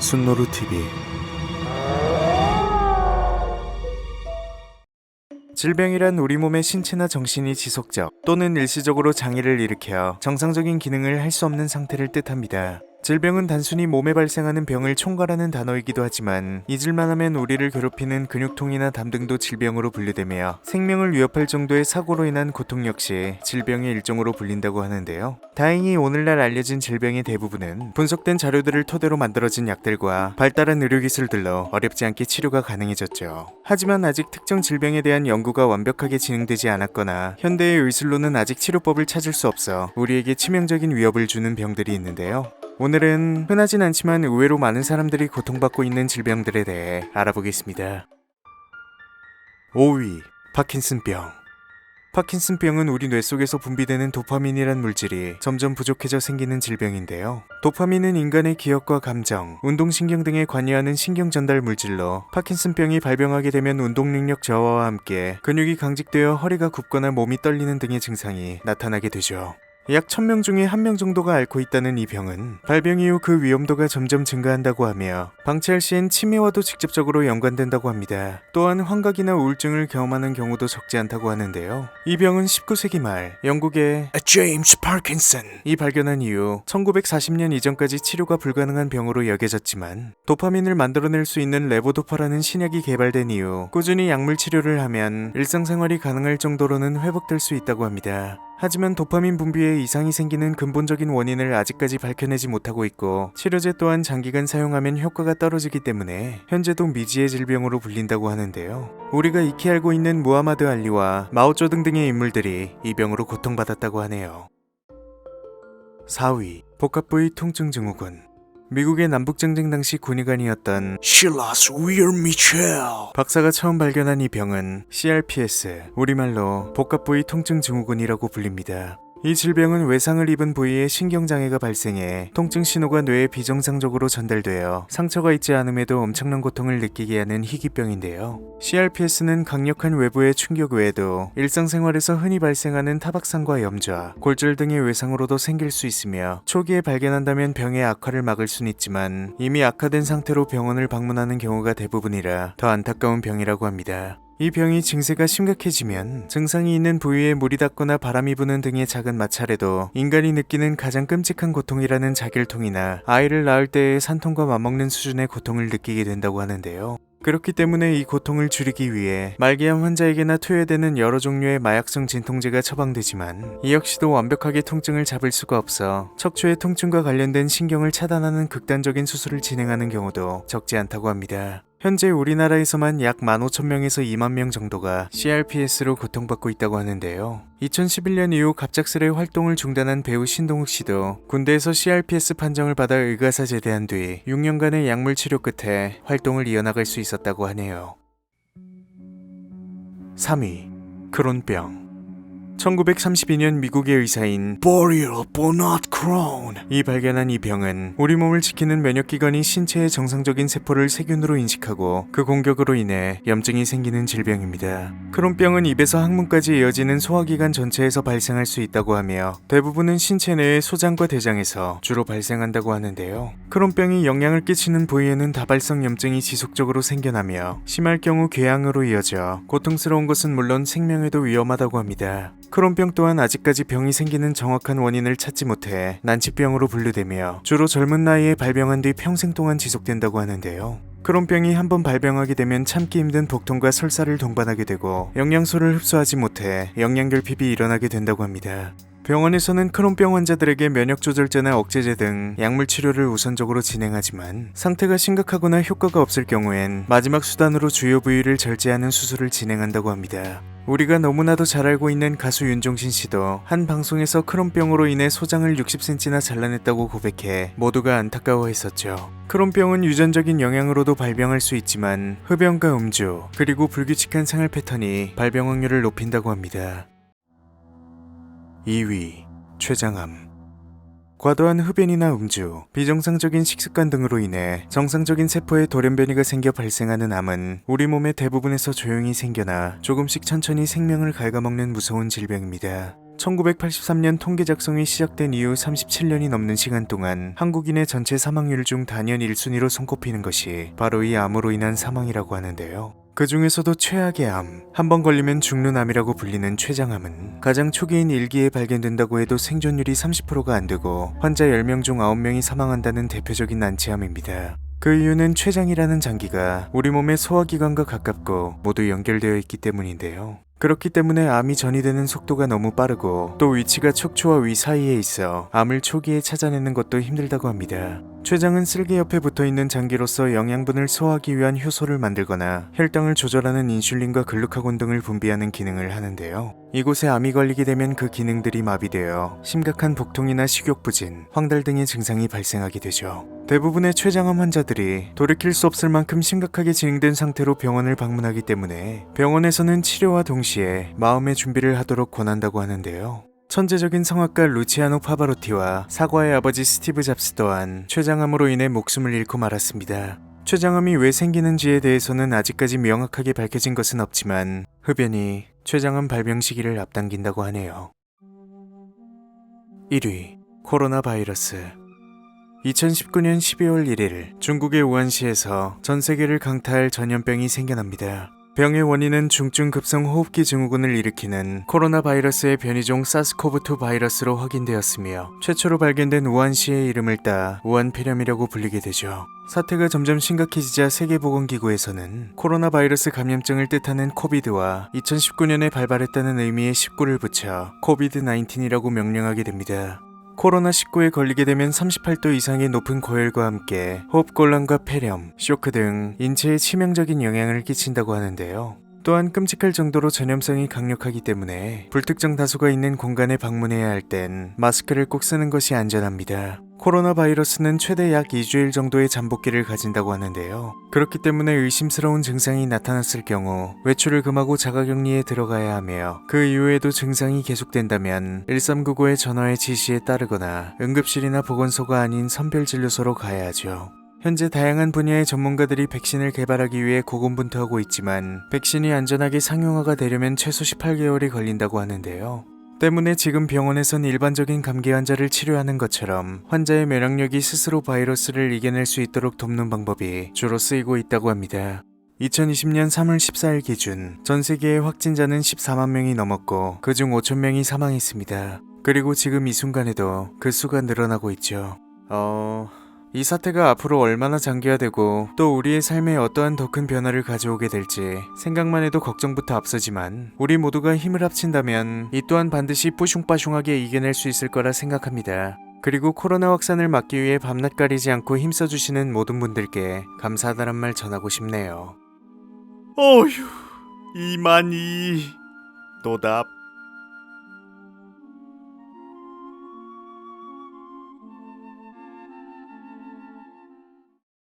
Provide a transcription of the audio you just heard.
순노루 TV 질병이란 우리 몸의 신체나 정신이 지속적 또는 일시적으로 장애를 일으켜 정상적인 기능을 할 수 없는 상태를 뜻합니다. 질병은 단순히 몸에 발생하는 병을 총괄하는 단어이기도 하지만 잊을만 하면 우리를 괴롭히는 근육통이나 담 등도 질병으로 분류되며 생명을 위협할 정도의 사고로 인한 고통 역시 질병의 일종으로 불린다고 하는데요. 다행히 오늘날 알려진 질병의 대부분은 분석된 자료들을 토대로 만들어진 약들과 발달한 의료기술들로 어렵지 않게 치료가 가능해졌죠. 하지만 아직 특정 질병에 대한 연구가 완벽하게 진행되지 않았거나 현대의 의술로는 아직 치료법을 찾을 수 없어 우리에게 치명적인 위협을 주는 병들이 있는데요. 오늘은 흔하진 않지만 의외로 많은 사람들이 고통받고 있는 질병들에 대해 알아보겠습니다. 5위 파킨슨병 파킨슨병은 우리 뇌 속에서 분비되는 도파민이란 물질이 점점 부족해져 생기는 질병인데요. 도파민은 인간의 기억과 감정, 운동신경 등에 관여하는 신경 전달 물질로 파킨슨병이 발병하게 되면 운동 능력 저하와 함께 근육이 강직되어 허리가 굽거나 몸이 떨리는 등의 증상이 나타나게 되죠. 약 1000명 중에 1명 정도가 앓고 있다는 이 병은 발병 이후 그 위험도가 점점 증가한다고 하며 방치할 시엔 치매와도 직접적으로 연관된다고 합니다. 또한 환각이나 우울증을 경험하는 경우도 적지 않다고 하는데요. 이 병은 19세기 말 영국의 제임스 파킨슨 이 발견한 이후 1940년 이전까지 치료가 불가능한 병으로 여겨졌지만 도파민을 만들어낼 수 있는 레보도파라는 신약이 개발된 이후 꾸준히 약물 치료를 하면 일상생활이 가능할 정도로는 회복될 수 있다고 합니다. 하지만 도파민 분비에 이상이 생기는 근본적인 원인을 아직까지 밝혀내지 못하고 있고 치료제 또한 장기간 사용하면 효과가 떨어지기 때문에 현재도 미지의 질병으로 불린다고 하는데요. 우리가 익히 알고 있는 무하마드 알리와 마오쩌둥 등의 인물들이 이 병으로 고통받았다고 하네요. 4위 복합부위 통증 증후군 미국의 남북전쟁 당시 군의관이었던 실라스 위어 미첼 박사가 처음 발견한 이 병은 CRPS, 우리말로 복합부위 통증 증후군이라고 불립니다. 이 질병은 외상을 입은 부위에 신경장애가 발생해 통증 신호가 뇌에 비정상적으로 전달되어 상처가 있지 않음에도 엄청난 고통을 느끼게 하는 희귀병인데요. CRPS는 강력한 외부의 충격 외에도 일상생활에서 흔히 발생하는 타박상과 염좌, 골절 등의 외상으로도 생길 수 있으며 초기에 발견한다면 병의 악화를 막을 순 있지만 이미 악화된 상태로 병원을 방문하는 경우가 대부분이라 더 안타까운 병이라고 합니다. 이 병이 증세가 심각해지면 증상이 있는 부위에 물이 닿거나 바람이 부는 등의 작은 마찰에도 인간이 느끼는 가장 끔찍한 고통이라는 자결통이나 아이를 낳을 때의 산통과 맞먹는 수준의 고통을 느끼게 된다고 하는데요. 그렇기 때문에 이 고통을 줄이기 위해 말기암 환자에게나 투여되는 여러 종류의 마약성 진통제가 처방되지만 이 역시도 완벽하게 통증을 잡을 수가 없어 척추의 통증과 관련된 신경을 차단하는 극단적인 수술을 진행하는 경우도 적지 않다고 합니다. 현재 우리나라에서만 약 15,000명에서 2만 명 정도가 CRPS로 고통받고 있다고 하는데요. 2011년 이후 갑작스레 활동을 중단한 배우 신동욱 씨도 군대에서 CRPS 판정을 받아 의가사 제대한 뒤 6년간의 약물 치료 끝에 활동을 이어나갈 수 있었다고 하네요. 3위 크론병 1932년 미국의 의사인 보리얼 보나트 크론이 발견한 이 병은 우리 몸을 지키는 면역기관이 신체의 정상적인 세포를 세균으로 인식하고 그 공격으로 인해 염증이 생기는 질병입니다. 크론병은 입에서 항문까지 이어지는 소화기관 전체에서 발생할 수 있다고 하며 대부분은 신체 내의 소장과 대장에서 주로 발생한다고 하는데요. 크론병이 영향을 끼치는 부위에는 다발성 염증이 지속적으로 생겨나며 심할 경우 궤양으로 이어져 고통스러운 것은 물론 생명에도 위험하다고 합니다. 크론병 또한 아직까지 병이 생기는 정확한 원인을 찾지 못해 난치병으로 분류되며 주로 젊은 나이에 발병한 뒤 평생 동안 지속된다고 하는데요. 크론병이 한번 발병하게 되면 참기 힘든 복통과 설사를 동반하게 되고 영양소를 흡수하지 못해 영양결핍이 일어나게 된다고 합니다. 병원에서는 크론병 환자들에게 면역 조절제나 억제제 등 약물 치료를 우선적으로 진행하지만 상태가 심각하거나 효과가 없을 경우엔 마지막 수단으로 주요 부위를 절제하는 수술을 진행한다고 합니다. 우리가 너무나도 잘 알고 있는 가수 윤종신 씨도 한 방송에서 크론병으로 인해 소장을 60cm나 잘라냈다고 고백해 모두가 안타까워했었죠. 크론병은 유전적인 영향으로도 발병할 수 있지만 흡연과 음주 그리고 불규칙한 생활 패턴이 발병 확률을 높인다고 합니다. 2위 췌장암 과도한 흡연이나 음주, 비정상적인 식습관 등으로 인해 정상적인 세포에 돌연변이가 생겨 발생하는 암은 우리 몸의 대부분에서 조용히 생겨나 조금씩 천천히 생명을 갉아먹는 무서운 질병입니다. 1983년 통계 작성이 시작된 이후 37년이 넘는 시간 동안 한국인의 전체 사망률 중 단연 1순위로 손꼽히는 것이 바로 이 암으로 인한 사망이라고 하는데요. 그 중에서도 최악의 암, 한 번 걸리면 죽는 암이라고 불리는 췌장암은 가장 초기인 일기에 발견된다고 해도 생존율이 30%가 안 되고 환자 10명 중 9명이 사망한다는 대표적인 난치암입니다. 그 이유는 췌장이라는 장기가 우리 몸의 소화기관과 가깝고 모두 연결되어 있기 때문인데요. 그렇기 때문에 암이 전이되는 속도가 너무 빠르고 또 위치가 척추와 위 사이에 있어 암을 초기에 찾아내는 것도 힘들다고 합니다. 췌장은 쓸개 옆에 붙어 있는 장기로서 영양분을 소화하기 위한 효소를 만들거나 혈당을 조절하는 인슐린과 글루카곤 등을 분비하는 기능을 하는데요. 이곳에 암이 걸리게 되면 그 기능들이 마비되어 심각한 복통이나 식욕부진, 황달 등의 증상이 발생하게 되죠. 대부분의 췌장암 환자들이 돌이킬 수 없을 만큼 심각하게 진행된 상태로 병원을 방문하기 때문에 병원에서는 치료와 동시에 마음의 준비를 하도록 권한다고 하는데요. 천재적인 성악가 루치아노 파바로티와 사과의 아버지 스티브 잡스 또한 췌장암으로 인해 목숨을 잃고 말았습니다. 췌장암이 왜 생기는지에 대해서는 아직까지 명확하게 밝혀진 것은 없지만 흡연이 췌장암 발병 시기를 앞당긴다고 하네요. 1위 코로나 바이러스 2019년 12월 1일 중국의 우한시에서 전 세계를 강타할 전염병이 생겨납니다. 병의 원인은 중증 급성 호흡기 증후군을 일으키는 코로나 바이러스의 변이종 사스코브2 바이러스로 확인되었으며 최초로 발견된 우한시의 이름을 따 우한폐렴이라고 불리게 되죠. 사태가 점점 심각해지자 세계보건기구에서는 코로나 바이러스 감염증을 뜻하는 코비드와 2019년에 발발했다는 의미의 19를 붙여 코비드-19이라고 명명하게 됩니다. 코로나19에 걸리게 되면 38도 이상의 높은 고열과 함께 호흡곤란과 폐렴, 쇼크 등 인체에 치명적인 영향을 끼친다고 하는데요. 또한 끔찍할 정도로 전염성이 강력하기 때문에 불특정 다수가 있는 공간에 방문해야 할 땐 마스크를 꼭 쓰는 것이 안전합니다. 코로나 바이러스는 최대 약 2주일 정도의 잠복기를 가진다고 하는데요. 그렇기 때문에 의심스러운 증상이 나타났을 경우 외출을 금하고 자가격리에 들어가야 하며 그 이후에도 증상이 계속된다면 1399의 전화의 지시에 따르거나 응급실이나 보건소가 아닌 선별진료소로 가야 하죠. 현재 다양한 분야의 전문가들이 백신을 개발하기 위해 고군분투하고 있지만 백신이 안전하게 상용화가 되려면 최소 18개월이 걸린다고 하는데요. 때문에 지금 병원에선 일반적인 감기 환자를 치료하는 것처럼 환자의 면역력이 스스로 바이러스를 이겨낼 수 있도록 돕는 방법이 주로 쓰이고 있다고 합니다. 2020년 3월 14일 기준 전 세계의 확진자는 14만 명이 넘었고 그중 5천 명이 사망했습니다. 그리고 지금 이 순간에도 그 수가 늘어나고 있죠. 어... 이 사태가 앞으로 얼마나 장기화되고 또 우리의 삶에 어떠한 더 큰 변화를 가져오게 될지 생각만 해도 걱정부터 앞서지만 우리 모두가 힘을 합친다면 이 또한 반드시 뿌숑빠숑하게 이겨낼 수 있을 거라 생각합니다. 그리고 코로나 확산을 막기 위해 밤낮 가리지 않고 힘써주시는 모든 분들께 감사하다는 말 전하고 싶네요. 어휴, 이만희. 노답.